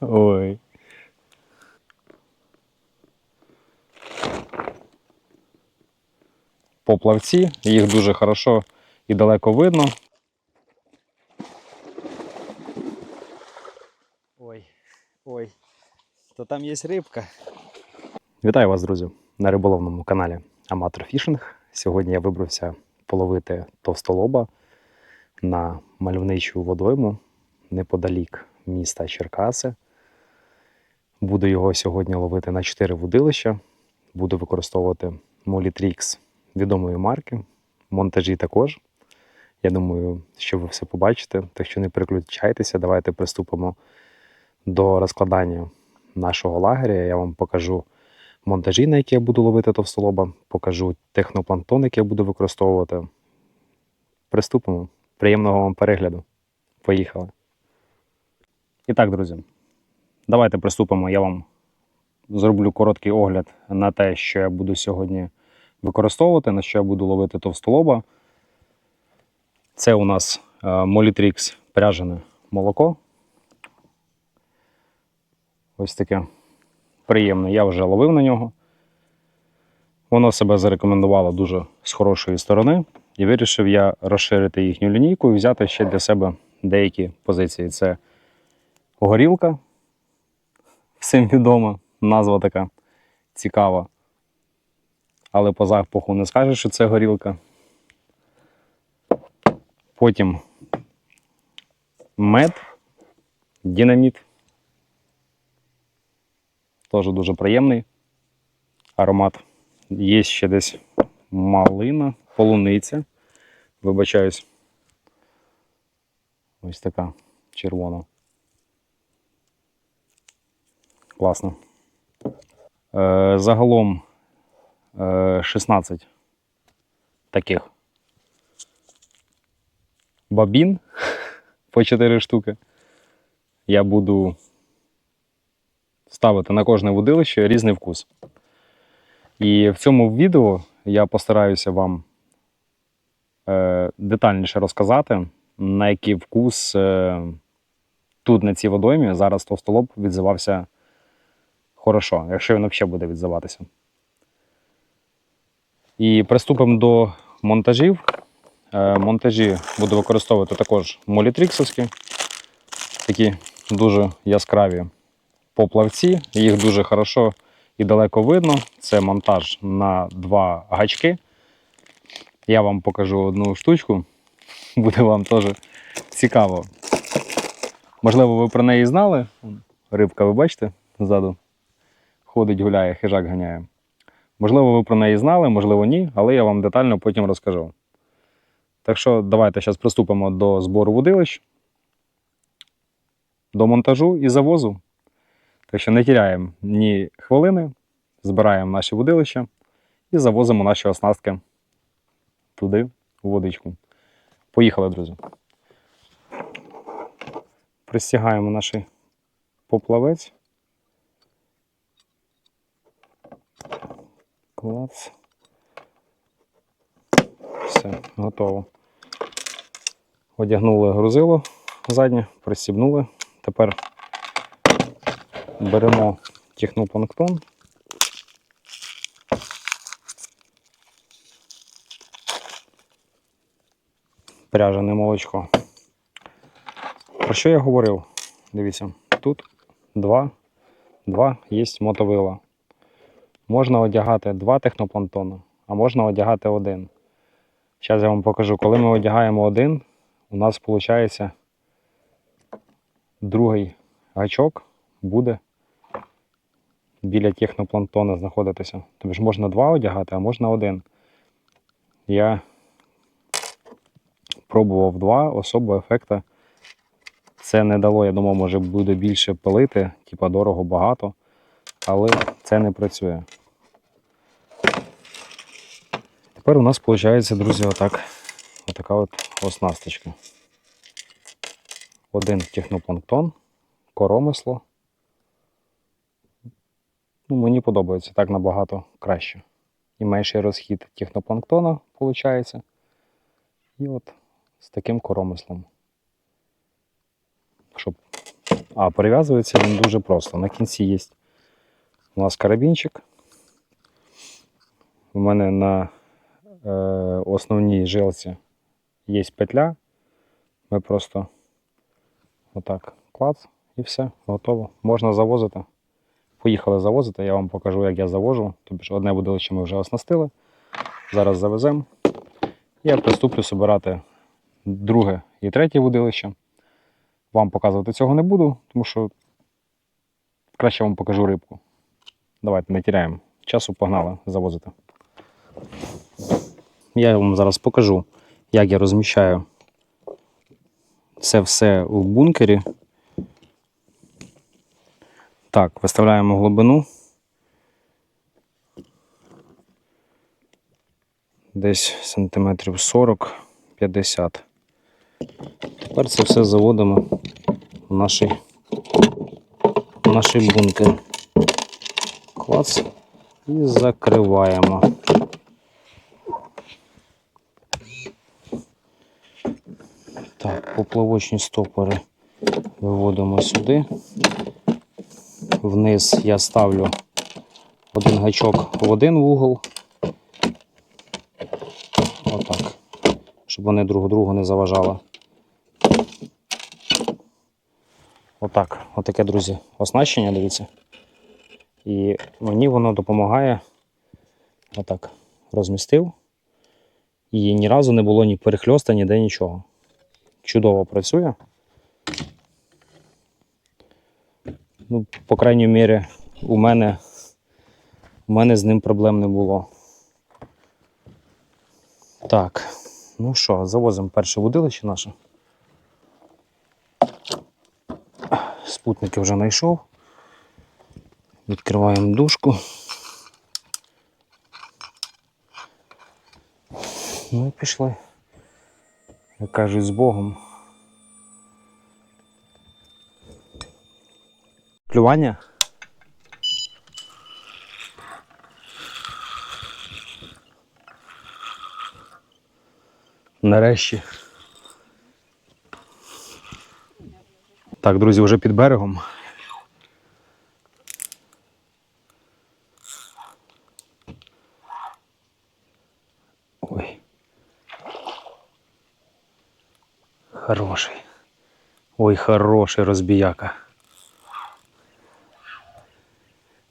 Ой. Поплавці, їх дуже хорошо і далеко видно. Ой, ой, то там є рибка. Вітаю вас, друзі, на риболовному каналі Аматор Фішинг. Сьогодні я вибрався половити товстолоба на мальовничу водойму неподалік міста Черкаси. Буду його сьогодні ловити на 4 вудилища. Буду використовувати Molitrix відомої марки, монтажі також. Я думаю, що ви все побачите. Так що не переключайтеся, давайте приступимо до розкладання нашого лагеря. Я вам покажу монтажі, на які я буду ловити товстолоба, покажу технопланктон, який я буду використовувати. Приступимо. Приємного вам перегляду. Поїхали. І так, друзі, давайте приступимо. Я вам зроблю короткий огляд на те, що я буду сьогодні використовувати, на що я буду ловити товстолоба. Це у нас е, Molitrix пряжене молоко. Ось таке приємне. Я вже ловив на нього. Воно себе зарекомендувало дуже з хорошої сторони. І вирішив я розширити їхню лінійку і взяти ще для себе деякі позиції. Це горілка. Всім відома, назва така цікава. Але по запаху не скажеш, що це горілка. Потім мед, динаміт. Теж дуже приємний аромат. Є ще десь малина, полуниця. Вибачаюсь. Ось така червона. Класно. Е, загалом е, 16 таких бабін по 4 штуки. Я буду ставити на кожне водилище різний вкус. І в цьому відео я постараюся вам е, детальніше розказати, на який вкус е, тут, на цій водоймі, зараз товстолоб відзивався хорошо, якщо він взагалі буде відзиватися. І приступимо до монтажів. Е, монтажі буду використовувати також молітріксовські, такі дуже яскраві поплавці. Їх дуже хорошо і далеко видно. Це монтаж на два гачки. Я вам покажу одну штучку, буде вам теж цікаво. Можливо, ви про неї знали. Рибка, ви бачите, ззаду ходить, гуляє, хижак ганяє. Можливо, ви про неї знали, можливо, ні, але я вам детально потім розкажу. Так що давайте зараз приступимо до збору водилищ, до монтажу і завозу. Так що не тіряємо ні хвилини, збираємо наші водилища і завозимо наші оснастки туди, у водичку. Поїхали, друзі. Пристягаємо наш поплавець. Клац. Все, готово. Одягнули грузило заднє, пристібнули. Тепер беремо технопланктон. Пряжене молочко. Про що я говорив? Дивіться, тут два, два є мотовила. Можна одягати два технопланктони, а можна одягати один. Зараз я вам покажу, коли ми одягаємо один, у нас виходить другий гачок буде біля технопланктона знаходитися. Тобто можна два одягати, а можна один. Я пробував два, особо ефекта це не дало. Я думав, може буде більше пилити, типа дорого багато, але це не працює. Тепер у нас виходить, друзі, отак, отака от оснасточка. Один технопланктон, коромисло. Ну, Мені подобається так набагато краще. І менший розхід технопланктона виходить. І от з таким коромислом. Щоб А перев'язується він дуже просто. На кінці є у нас карабінчик. У мене на е, основній жилці є петля. Ми просто отак клац і все, готово. Можна завозити. Поїхали завозити, я вам покажу, як я завожу. Тобто одне будилище ми вже оснастили. Зараз завеземо. Я приступлю збирати друге і третє водилище. Вам показувати цього не буду, тому що краще вам покажу рибку. Давайте не тіряємо. Часу погнали завозити. Я вам зараз покажу, як я розміщаю це все у бункері. Так, виставляємо глибину. Десь сантиметрів 40-50. Тепер це все заводимо в наш, в наш бункер. Клац і закриваємо. Так, поплавочні стопори виводимо сюди. Вниз я ставлю один гачок в один вугол. Отак. Щоб вони друг другу не заважали. Отак. Отаке, друзі, оснащення, дивіться. І мені воно допомагає. Отак. Розмістив. І ні разу не було ні перехльоста, ніде нічого. Чудово працює. Ну, по крайній мірі, у мене, у мене з ним проблем не було. Так, ну що, завозимо перше водилище наше. Спутники вже знайшов. Відкриваємо дужку. Ну і пішли. Як кажуть, з Богом. Клювання? Нарешті. Так, друзі, вже під берегом. Хороший. Ой, хороший розбіяка.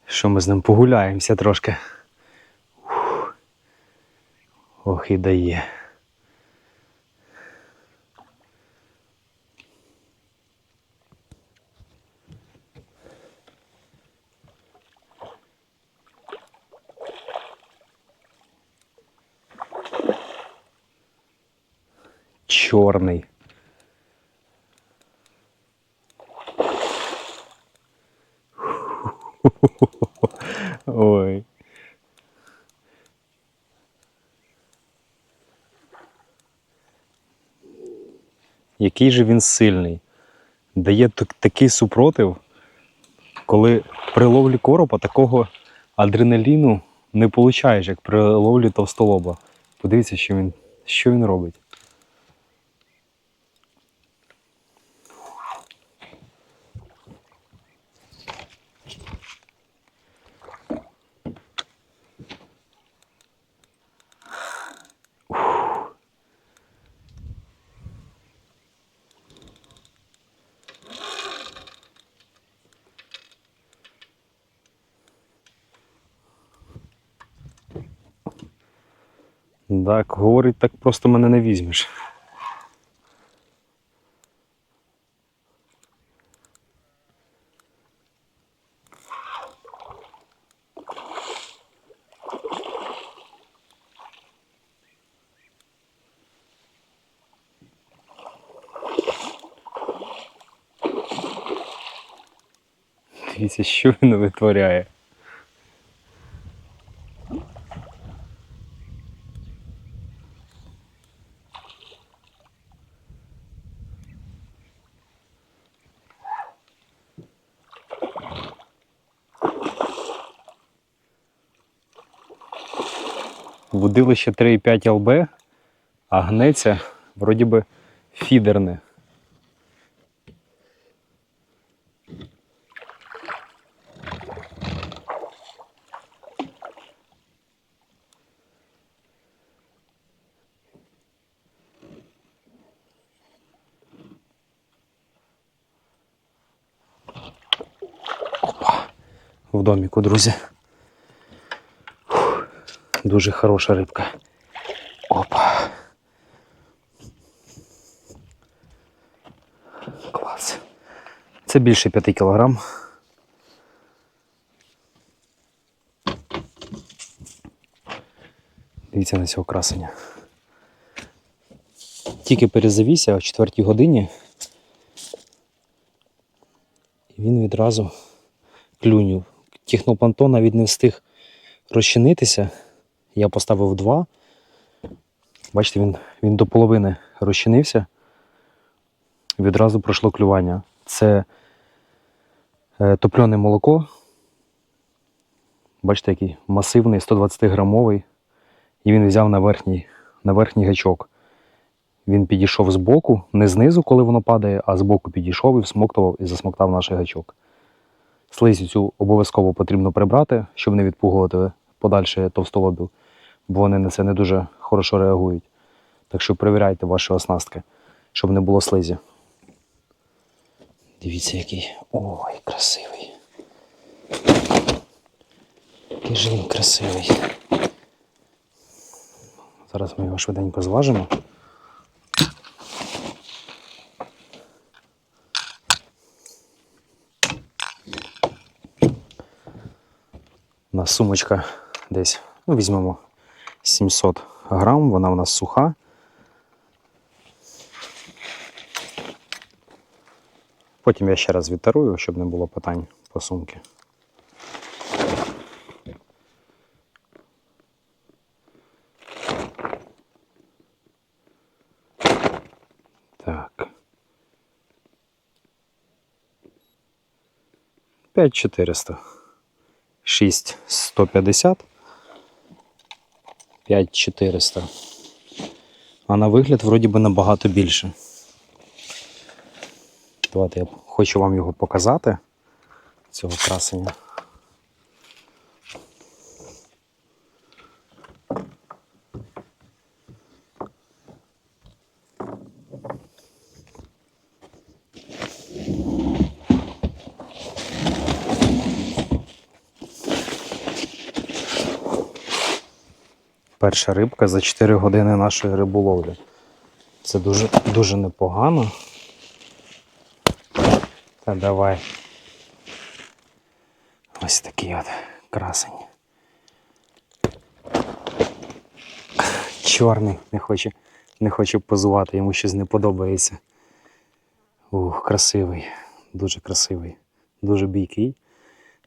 Що ми з ним погуляємося трошки. Ух. Ох і дає. Чорний. Ой. Який же він сильний. Дає такий супротив, коли при ловлі коропа такого адреналіну не получаєш, як при ловлі товстолоба. Подивіться, що він, що він робить. Так, говорить, так просто мене не візьмеш. Дивіться, що він витворяє. Будилище 3,5 ЛБ, а гнеться вроді би фідерне. Опа, в доміку, друзі. Дуже хороша рибка. Опа. Клас. Це більше 5 кілограм. Дивіться на цього красення. Тільки перезавівся о 4 годині. І він відразу клюнув. Технопланктон навіть не встиг розчинитися. Я поставив два. Бачите, він, він до половини розчинився. Відразу пройшло клювання. Це е, топлене молоко. Бачите, який масивний, 120 грамовий. І він взяв на верхній, на верхній гачок. Він підійшов з боку, не знизу, коли воно падає, а з боку підійшов і всмоктував і засмоктав наш гачок. Слизь цю обов'язково потрібно прибрати, щоб не відпугувати подальше товстолобів, бо вони на це не дуже хорошо реагують. Так що перевіряйте ваші оснастки, щоб не було слизі. Дивіться, який. Ой, красивий. Який же він красивий. Зараз ми його швиденько зважимо. У нас сумочка десь, ну, візьмемо 700 грам, вона у нас суха. Потім я ще раз відтарую, щоб не було питань по сумці. Так. 5400. 6150. 5400. А на вигляд вроді би набагато більше. Давайте я хочу вам його показати. Цього красення. Перша рибка за 4 години нашої риболовлі. Це дуже, дуже непогано. Та давай. Ось такий от красень. Чорний, не хоче, не хоче позувати, йому щось не подобається. Ух, красивий, дуже красивий, дуже бійкий.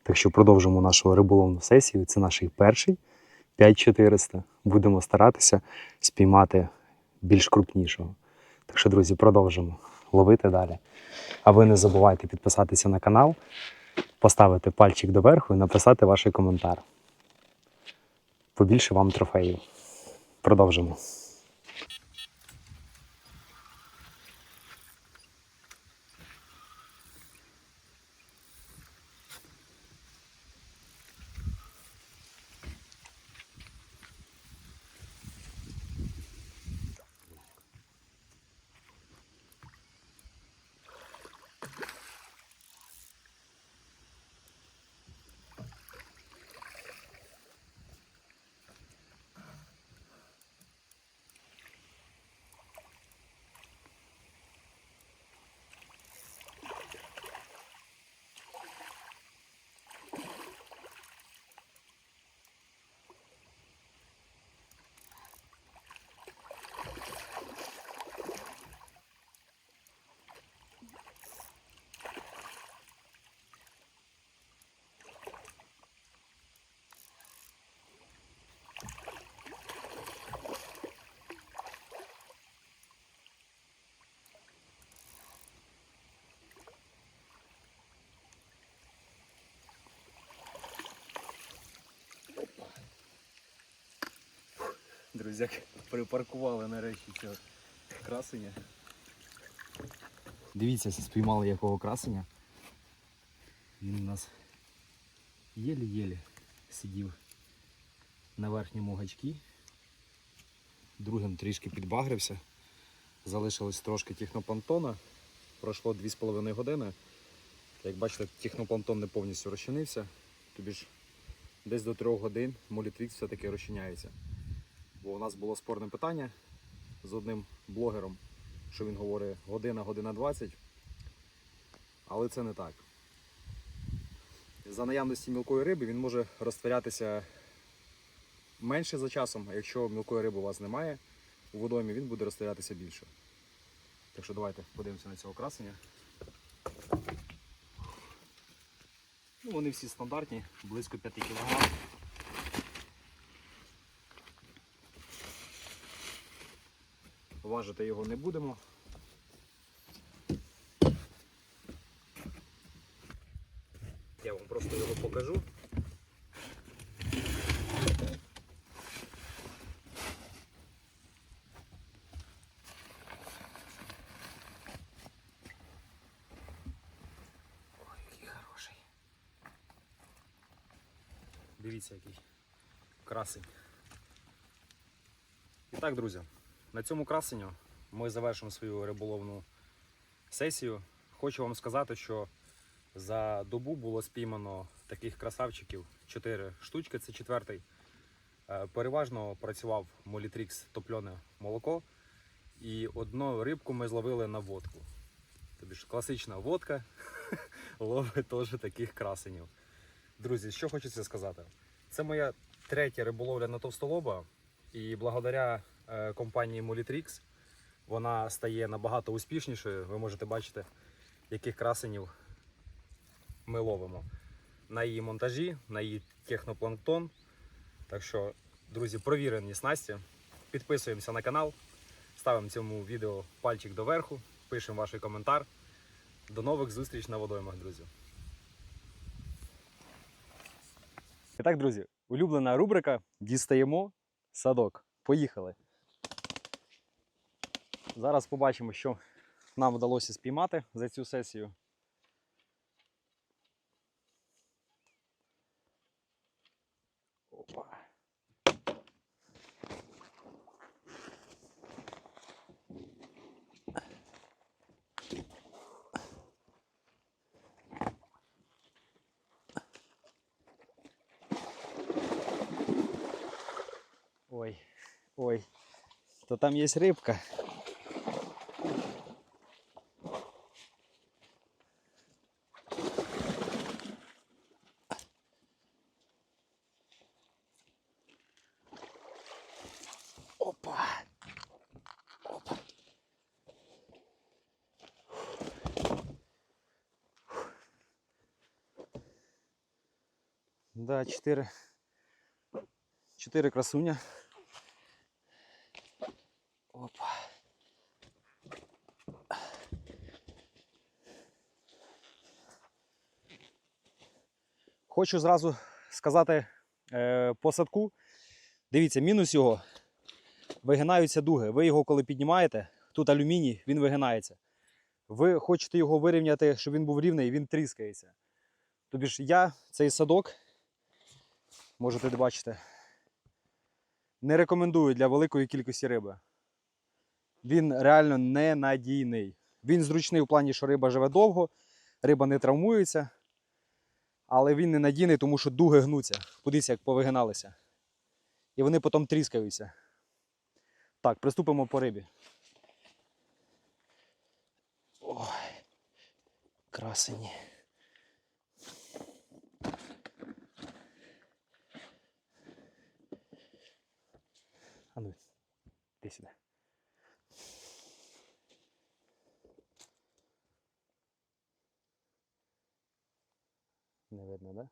Так що продовжимо нашу риболовну сесію. Це наш перший 5400. Будемо старатися спіймати більш крупнішого. Так що, друзі, продовжимо ловити далі. А ви не забувайте підписатися на канал, поставити пальчик доверху і написати ваш коментар. Побільше вам трофеїв. Продовжимо. Друзяк, припаркували нарешті цього красення. Дивіться, спіймали якого красення. Він у нас єлі-єлі сидів на верхньому гачкі. Другим трішки підбагрився. Залишилось трошки технопланктона. Пройшло 2,5 години. Як бачите, технопланктон не повністю розчинився. тобі ж десь до 3 годин молітрікс все-таки розчиняється. Бо у нас було спорне питання з одним блогером, що він говорить година, година 20. Але це не так. За наявності мілкої риби він може розтворятися менше за часом, а якщо мілкої риби у вас немає у водоймі, він буде розтворятися більше. Так що давайте подивимося на цього красення. Ну, вони всі стандартні, близько 5 кг. Важити його не будемо. Я вам просто його покажу. Ой, який хороший. Дивіться, який красень. І так, друзі, на цьому красенню ми завершимо свою риболовну сесію. Хочу вам сказати, що за добу було спіймано таких красавчиків 4 штучки, це четвертий. Е, Переважно працював Молітрікс топлене молоко. І одну рибку ми зловили на водку. Тобі ж класична водка ловить теж таких красенів. Друзі, що хочеться сказати? Це моя третя риболовля на товстолоба. І благодаря компанії Molitrix вона стає набагато успішнішою. Ви можете бачити, яких красенів ми ловимо на її монтажі, на її технопланктон. Так що, друзі, провірені снасті. Підписуємося на канал, ставимо цьому відео пальчик доверху, пишемо ваш коментар. До нових зустріч на водоймах, друзі. І так, друзі, улюблена рубрика Дістаємо садок. Поїхали. Зараз побачимо, що нам вдалося спіймати за цю сесію. Опа. Ой, ой, то там есть рыбка. Да, четыре. Четыре красуня. Опа. Хочу зразу сказати е, по садку. Дивіться, мінус його. Вигинаються дуги. Ви його коли піднімаєте, тут алюміній, він вигинається. Ви хочете його вирівняти, щоб він був рівний, він тріскається. Тобі ж я цей садок, можете бачити, не рекомендую для великої кількості риби. Він реально ненадійний. Він зручний в плані, що риба живе довго, риба не травмується. Але він ненадійний, тому що дуги гнуться. Подивіться, як повигиналися. І вони потім тріскаються. Так, приступимо по рибі. Ой, красені. А ну, іди сюди. Не видно, да?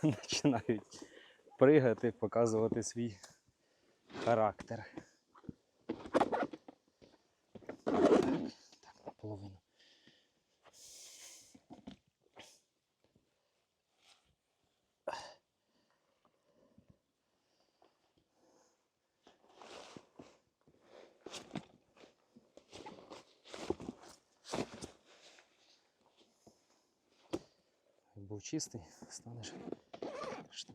починають пригати, показувати свій характер. Так, наполовину. Був чистий, станеш. Що?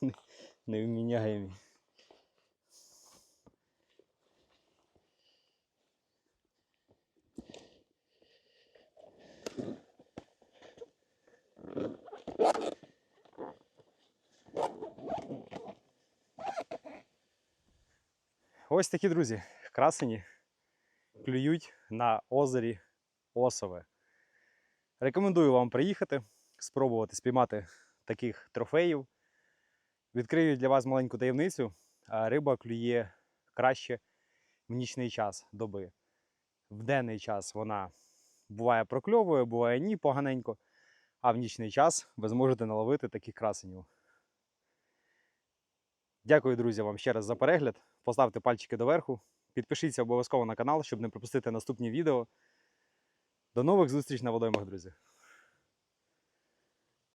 Невміняємі. Ось такі друзі, красені клюють на озері Осове. Рекомендую вам приїхати, спробувати спіймати таких трофеїв. Відкрию для вас маленьку таємницю. Риба клює краще в нічний час доби. В денний час вона буває прокльовує, буває ні, поганенько. А в нічний час ви зможете наловити таких красенів. Дякую, друзі, вам ще раз за перегляд. Поставте пальчики доверху. Підпишіться обов'язково на канал, щоб не пропустити наступні відео. До нових зустріч на водоймах, друзі!